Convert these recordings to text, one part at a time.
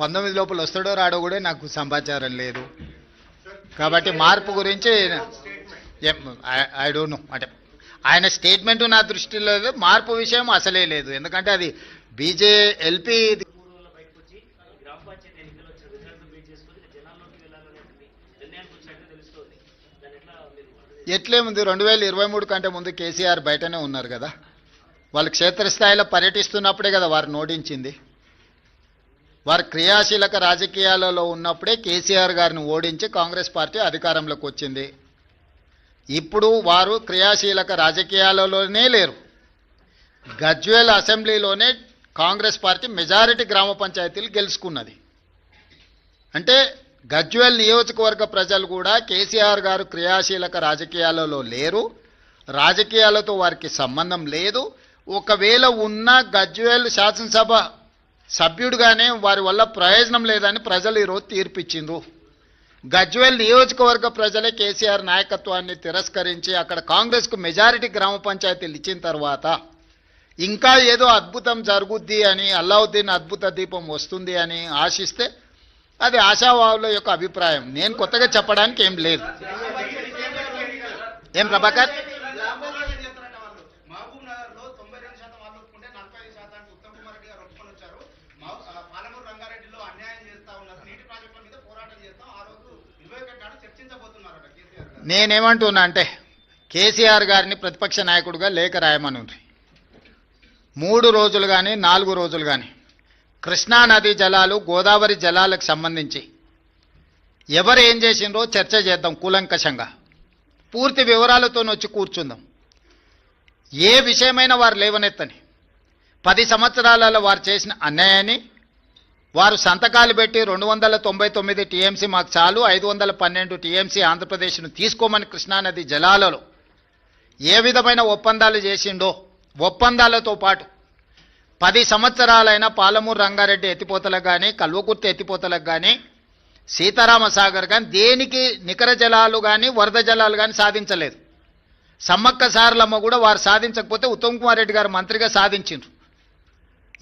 పంతొమ్మిది లోపల వస్తాడో రాడో కూడా నాకు సమాచారం లేదు. కాబట్టి మార్పు గురించి ఐ డోంట్ నో. అంటే ఆయన స్టేట్మెంట్ నా దృష్టిలో లేదు మార్పు విషయం అసలే లేదు. ఎందుకంటే అది బీజే ఎల్పీ ఎట్లే బయటకు ఎట్లేముంది రెండు వేల ఇరవై మూడు కంటే ముందు కేసీఆర్ బయటనే ఉన్నారు కదా. వాళ్ళు క్షేత్రస్థాయిలో పర్యటిస్తున్నప్పుడే కదా వారు నోటించింది. వారు క్రియాశీలక రాజకీయాలలో ఉన్నప్పుడే కేసీఆర్ గారిని ఓడించి కాంగ్రెస్ పార్టీ అధికారంలోకి వచ్చింది. ఇప్పుడు వారు క్రియాశీలక రాజకీయాలలోనే లేరు. గజ్వేల్ అసెంబ్లీలోనే కాంగ్రెస్ పార్టీ మెజారిటీ గ్రామ పంచాయతీలు గెలుచుకున్నది. అంటే గజ్వేల్ నియోజకవర్గ ప్రజలు కూడా కేసీఆర్ గారు క్రియాశీలక రాజకీయాలలో లేరు. రాజకీయాలతో వారికి సంబంధం లేదు. ఒకవేళ ఉన్న గజ్వేల్ శాసనసభ సభ్యుడుగానే వారి వల్ల ప్రయోజనం లేదని ప్రజలు ఈరోజు తీర్పిచ్చిండ్రు. గజ్వేల్ నియోజకవర్గ ప్రజలే కేసీఆర్ నాయకత్వాన్ని తిరస్కరించి అక్కడ కాంగ్రెస్కు మెజారిటీ గ్రామ పంచాయతీలు ఇచ్చిన తర్వాత ఇంకా ఏదో అద్భుతం జరుగుద్ది అని అల్లావుద్దీన్ అద్భుత దీపం వస్తుంది అని ఆశిస్తే అది ఆశావాహుల యొక్క అభిప్రాయం. నేను కొత్తగా చెప్పడానికి ఏం లేదు. ఏం ప్రభాకర్ మహబూబ్ నగర్లో తొంభై రెండు శాతం వాళ్ళు ఒప్పుకుంటే నలభై ఐదు శాతానికి ఉత్తమ్ కుమార్ రెడ్డి గారు ఒప్పుకొని వచ్చారు మహ- ఆ, పాలమూరు రంగారెడ్డిలో అన్యాయం చేస్తా ఉన్నారు నీటి ప్రాజెక్టుల మీద పోరాటం చేస్తాం ఆ రోజు ఇరవై ఒకటి నాడు చర్చించబోతున్నారట కేసీఆర్ గారు నేనేమంటున్నా అంటే కేసీఆర్ గారిని ప్రతిపక్ష నాయకుడిగా లేఖ రాయమనుంది. మూడు రోజులు కానీ నాలుగు రోజులు కానీ కృష్ణా నదీ జలాలు గోదావరి జలాలకు సంబంధించి ఎవరు ఏం చేసిండ్రో చర్చ చేద్దాం కూలంకషంగా. పూర్తి వివరాలతో వచ్చి కూర్చుందాం. ఏ విషయమైనా వారు లేవనెత్తని పది సంవత్సరాలలో వారు చేసిన అన్యాయాన్ని వారు సంతకాలు పెట్టి రెండు వందల తొంభై తొమ్మిది టీఎంసీ మాకు చాలు ఐదు వందల పన్నెండు టీఎంసీ ఆంధ్రప్రదేశ్ను తీసుకోమని కృష్ణానది జలాలలో ఏ విధమైన ఒప్పందాలు చేసిండో ఒప్పందాలతో పాటు పది సంవత్సరాలైన పాలమూరు రంగారెడ్డి ఎత్తిపోతలకు కానీ కల్వకుర్తి ఎత్తిపోతలకు కానీ సీతారామ సాగర్ కానీ దేనికి నికర జలాలు కానీ వరద జలాలు కానీ సాధించలేదు. సమ్మక్క సారలమ్మ కూడా వారు సాధించకపోతే ఉత్తమ్ కుమార్ రెడ్డి గారు మంత్రిగా సాధించిండ్రు.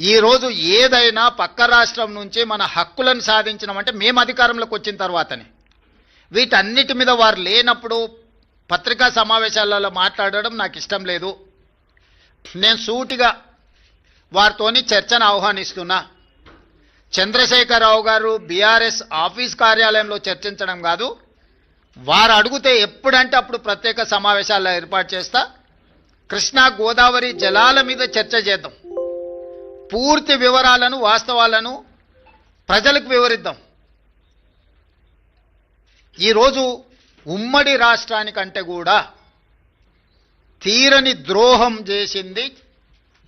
ఈరోజు ఏదైనా పక్క రాష్ట్రం నుంచి మన హక్కులను సాధించినామంటే మేము అధికారంలోకి వచ్చిన తర్వాతనే. వీటన్నిటి మీద వారు లేనప్పుడు పత్రికా సమావేశాలలో మాట్లాడడం నాకు ఇష్టం లేదు. నేను సూటిగా వారితోని చర్చను ఆహ్వానిస్తున్నా. చంద్రశేఖరరావు గారు బీఆర్ఎస్ ఆఫీస్ కార్యాలయంలో చర్చించడం కాదు. వారు అడిగితే ఎప్పుడంటే అప్పుడు ప్రత్యేక సమావేశాలు ఏర్పాటు చేస్తా. కృష్ణా గోదావరి జలాల మీద చర్చ చేద్దాం. పూర్తి వివరాలను వాస్తవాలను ప్రజలకు వివరిద్దాం. ఈరోజు ఉమ్మడి రాష్ట్రానికంటే కూడా తీరని ద్రోహం చేసింది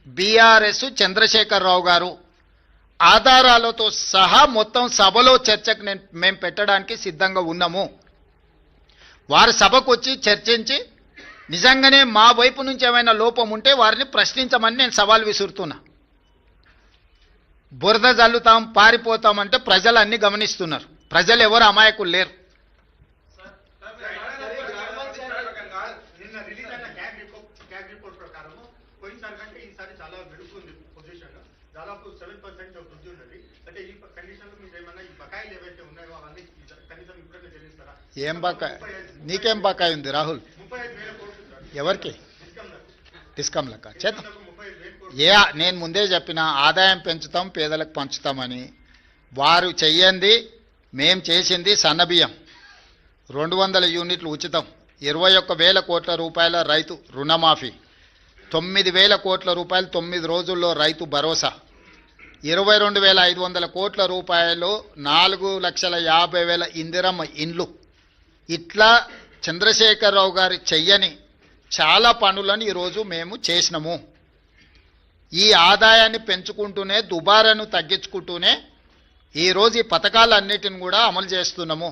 బీఆర్ఎస్ చంద్రశేఖరరావు గారు. ఆధారాలతో సహా మొత్తం సభలో చర్చకు నేను మేము పెట్టడానికి సిద్ధంగా ఉన్నాము. వారు సభకు వచ్చి చర్చించి నిజంగానే మా వైపు నుంచి ఏమైనా లోపం ఉంటే వారిని ప్రశ్నించమని నేను సవాల్ విసురుతున్నా. బురద జల్లుతాం పారిపోతామంటే ప్రజలు అన్ని గమనిస్తున్నారు. ప్రజలు ఎవరు అమాయకులు లేరు. ఏం బకాయి? నీకేం బకాయి ఉంది రాహుల్? ఎవరికి? డిస్కమ్ డిస్కమ్ లెక్క చేద్దాం ముప్పై ఐదు వేల కోట్లు ఏ నేను ముందే చెప్పిన ఆదాయం పెంచుతాం పేదలకు పంచుతామని వారు చెయ్యంది మేం చేసింది సన్నబియ్యం రెండు వందల యూనిట్లు ఉచితం. ఇరవై ఒక్క వేల కోట్ల రూపాయల రైతు రుణమాఫీ. తొమ్మిది వేల కోట్ల రూపాయలు తొమ్మిది రోజుల్లో రైతు భరోసా. ఇరవై రెండు వేల ఐదు వందల కోట్ల రూపాయలు నాలుగు లక్షల యాభై వేల ఇందిరమ్మ ఇండ్లు. ఇట్లా చంద్రశేఖరరావు గారి చెయ్యని చాలా పనులను ఈరోజు మేము చేసినాము. ఈ ఆదాయాన్ని పెంచుకుంటూనే దుబారాను తగ్గించుకుంటూనే ఈరోజు ఈ పథకాలన్నిటిని కూడా అమలు చేస్తున్నాము.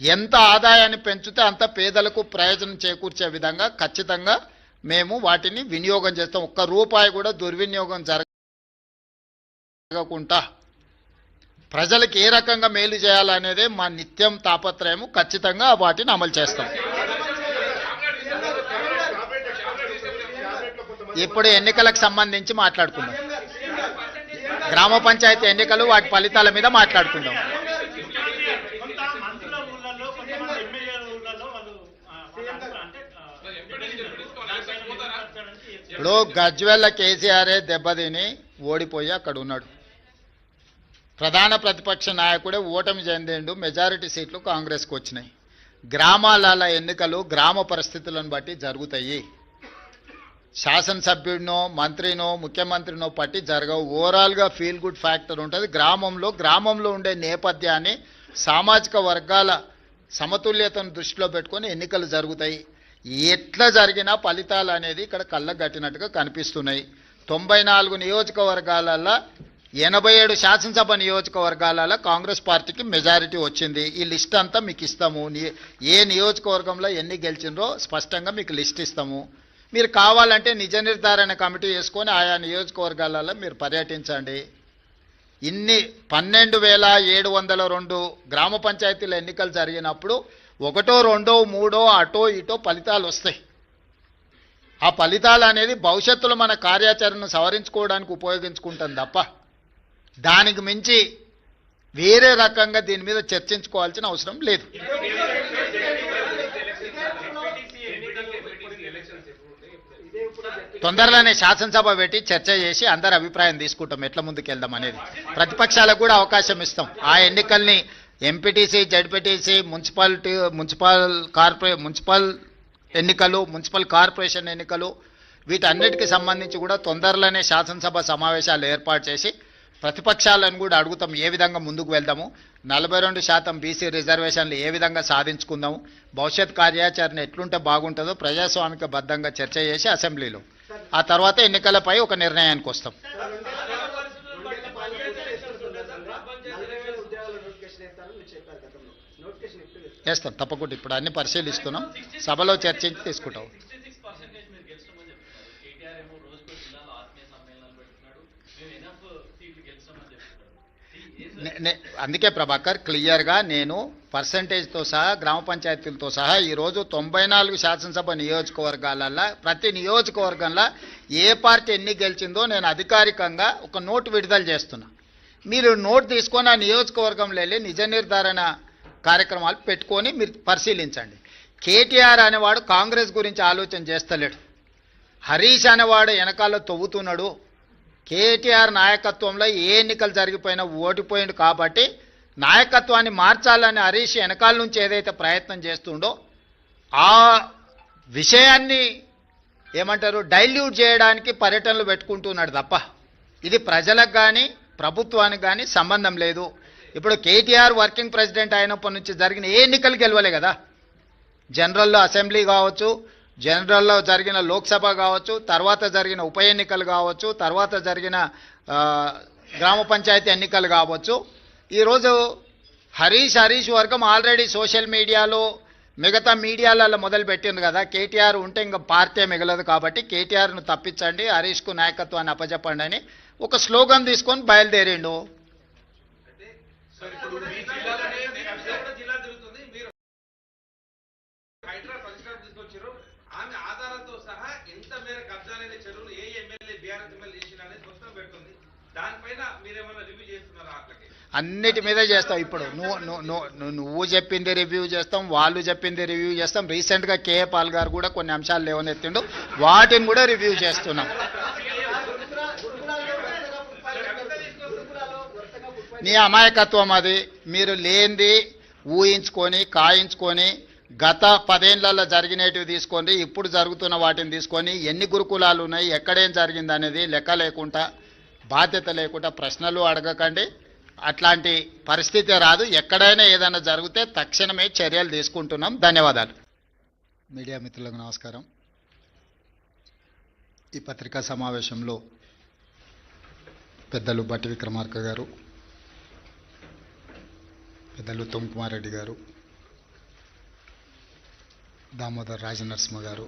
ఎంత ఆదాయాన్ని పెంచితే అంత పేదలకు ప్రయోజనం చేకూర్చే విధంగా ఖచ్చితంగా మేము వాటిని వినియోగం చేస్తాం. ఒక్క రూపాయి కూడా దుర్వినియోగం జరగకుండా ప్రజలకు ఏ రకంగా మేలు చేయాలనేదే మా నిత్యం తాపత్రయము. ఖచ్చితంగా వాటిని అమలు చేస్తాం. ఇప్పుడు ఎన్నికలకు సంబంధించి మాట్లాడుకుందాం. గ్రామ పంచాయతీ ఎన్నికలు వాటి ఫలితాల మీద మాట్లాడుకుందాం. ఇప్పుడు గజ్వెల్ల కేసీఆరే దెబ్బతిని ఓడిపోయి అక్కడ ఉన్నాడు. ప్రధాన ప్రతిపక్ష నాయకుడే ఓటమి చెందిండు మెజారిటీ సీట్లు కాంగ్రెస్కి వచ్చినాయి. గ్రామాల ఎన్నికలు గ్రామ పరిస్థితులను బట్టి జరుగుతాయి. శాసనసభ్యుడినో మంత్రినో ముఖ్యమంత్రినో పట్టి జరగవు. ఓవరాల్గా ఫీల్ గుడ్ ఫ్యాక్టర్ ఉంటుంది. గ్రామంలో గ్రామంలో ఉండే నేపథ్యాన్ని సామాజిక వర్గాల సమతుల్యతను దృష్టిలో పెట్టుకొని ఎన్నికలు జరుగుతాయి. ఎట్లా జరిగినా ఫలితాలు అనేది ఇక్కడ కళ్ళగట్టినట్టుగా కనిపిస్తున్నాయి. తొంభై నాలుగు నియోజకవర్గాలలో ఎనభై ఏడు శాసనసభ నియోజకవర్గాలలో కాంగ్రెస్ పార్టీకి మెజారిటీ వచ్చింది. ఈ లిస్ట్ అంతా మీకు ఇస్తాము. ఏ నియోజకవర్గంలో ఎన్ని గెలిచిండ్రో స్పష్టంగా మీకు లిస్ట్ ఇస్తాము. మీరు కావాలంటే నిజ నిర్ధారణ కమిటీ వేసుకొని ఆయా నియోజకవర్గాలలో మీరు పర్యటించండి. ఇన్ని పన్నెండు వేల ఏడు వందల రెండు గ్రామ పంచాయతీల ఎన్నికలు జరిగినప్పుడు ఒకటో రెండో మూడో అటో ఇటో ఫలితాలు వస్తాయి. ఆ ఫలితాలు అనేది భవిష్యత్తులో మన కార్యాచరణను సవరించుకోవడానికి ఉపయోగించుకుంటాం తప్ప దానికి మించి వేరే రకంగా దీని మీద చర్చించుకోవాల్సిన అవసరం లేదు. తొందరలోనే శాసనసభ పెట్టి చర్చ చేసి అందరి అభిప్రాయం తీసుకుంటాం. ఎట్లా ముందుకెళ్దాం అనేది. ప్రతిపక్షాలకు కూడా అవకాశం ఇస్తాం. ఆ ఎన్నికల్ని ఎంపీటీసీ జడ్పీటీసీ మున్సిపాలిటీ మున్సిపల్ కార్పొరే మున్సిపల్ ఎన్నికలు మున్సిపల్ కార్పొరేషన్ ఎన్నికలు వీటన్నిటికి సంబంధించి కూడా తొందరలోనే శాసనసభ సమావేశాలు ఏర్పాటు చేసి ప్రతిపక్షాలను కూడా అడుగుతాం ఏ విధంగా ముందుకు వెళ్దాము. నలభై రెండు శాతం బీసీ రిజర్వేషన్లు ఏ విధంగా సాధించుకుందాము. భవిష్యత్ కార్యాచరణ ఎట్లుంటే బాగుంటుందో ప్రజాస్వామిక బద్ధంగా చర్చ చేసి అసెంబ్లీలో. ఆ తర్వాత ఎన్నికలపై ఒక నిర్ణయానికి వస్తాం. చేస్తాం తప్పకుండా ఇప్పుడు అన్ని పరిశీలిస్తున్నాం. సభలో చర్చించి తీసుకుంటాం. అందుకే ప్రభాకర్ క్లియర్గా నేను పర్సంటేజ్తో సహా గ్రామ పంచాయతీలతో సహా ఈరోజు తొంభై నాలుగు శాసనసభ నియోజకవర్గాలల్లో ప్రతి నియోజకవర్గంలో ఏ పార్టీ ఎన్ని గెలిచిందో నేను అధికారికంగా ఒక నోటు విడుదల చేస్తున్నా. మీరు నోట్ తీసుకొని ఆ నియోజకవర్గంలో వెళ్ళి నిజ నిర్ధారణ కార్యక్రమాలు పెట్టుకొని మీరు పరిశీలించండి. కేటీఆర్ అనేవాడు కాంగ్రెస్ గురించి ఆలోచన చేస్తలేడు. హరీష్ అనేవాడు వెనకాల తవ్వుతున్నాడు. కేటీఆర్ నాయకత్వంలో ఏ ఎన్నికలు జరిగిపోయినా ఓడిపోయిండు కాబట్టి నాయకత్వాన్ని మార్చాలని హరీష్ వెనకాల నుంచి ఏదైతే ప్రయత్నం చేస్తుండో ఆ విషయాన్ని ఏమంటారు డైల్యూట్ చేయడానికి పర్యటనలు పెట్టుకుంటున్నాడు తప్ప ఇది ప్రజలకు కానీ ప్రభుత్వానికి కానీ సంబంధం లేదు. ఇప్పుడు కేటీఆర్ వర్కింగ్ ప్రెసిడెంట్ అయినప్పటి నుంచి జరిగిన ఏ ఎన్నికలు గెలవలే కదా? జనరల్లో అసెంబ్లీ కావచ్చు జనరల్లో జరిగిన లోక్సభ కావచ్చు తర్వాత జరిగిన ఉప ఎన్నికలు కావచ్చు తర్వాత జరిగిన గ్రామ పంచాయతీ ఎన్నికలు కావచ్చు. ఈరోజు హరీష్ హరీష్ వర్గం ఆల్రెడీ సోషల్ మీడియాలో మిగతా మీడియాలలో మొదలుపెట్టింది కదా. కేటీఆర్ ఉంటే ఇంకా పార్టీ మిగలదు కాబట్టి కేటీఆర్ను తప్పించండి హరీష్కు నాయకత్వాన్ని అప్పచెప్పండి అని ఒక స్లోగన్ తీసుకొని బయలుదేరిండు సార్ ఇప్పుడు మీ జిల్లాలోనే కబ్జా కూడా జిల్లా తిరుగుతుంది మీరు హైడ్రా పరిష్కారం తీసుకొచ్చారు ఆమె ఆధారాలతో సహా ఎంత మేర కబ్జాలైన చెరువులు ఏ ఎమ్మెల్యే చేసిన అనేది పెడుతుంది. దానిపైన మీరేమైనా రివ్యూ చేస్తున్నారా అట్లకి అన్నిటి మీద చేస్తాం. ఇప్పుడు నువ్వు నువ్వు నువ్వు చెప్పింది రివ్యూ చేస్తాం వాళ్ళు చెప్పింది రివ్యూ చేస్తాం. రీసెంట్గా కేఏ పాల్ గారు కూడా కొన్ని అంశాలు లేవనెత్తిండు. వాటిని కూడా రివ్యూ చేస్తున్నాం. నీ అమాయకత్వం అది. మీరు లేనిది ఊహించుకొని కాయించుకొని గత పదేళ్ళలో జరిగినవి తీసుకొని ఇప్పుడు జరుగుతున్న వాటిని తీసుకొని ఎన్ని గురుకులాలు ఉన్నాయి ఎక్కడేం జరిగింది అనేది లెక్క లేకుండా బాధ్యత లేకుండా ప్రశ్నలు అడగకండి. అట్లాంటి పరిస్థితి రాదు. ఎక్కడైనా ఏదైనా జరిగితే తక్షణమే చర్యలు తీసుకుంటున్నాం. ధన్యవాదాలు. మీడియా మిత్రులకు నమస్కారం. ఈ పత్రికా సమావేశంలో పెద్దలు బట్టి విక్రమార్క గారు పెద్దలు ఉత్తమ్ రెడ్డి గారు దామోదర్ రాజనరసింహ గారు.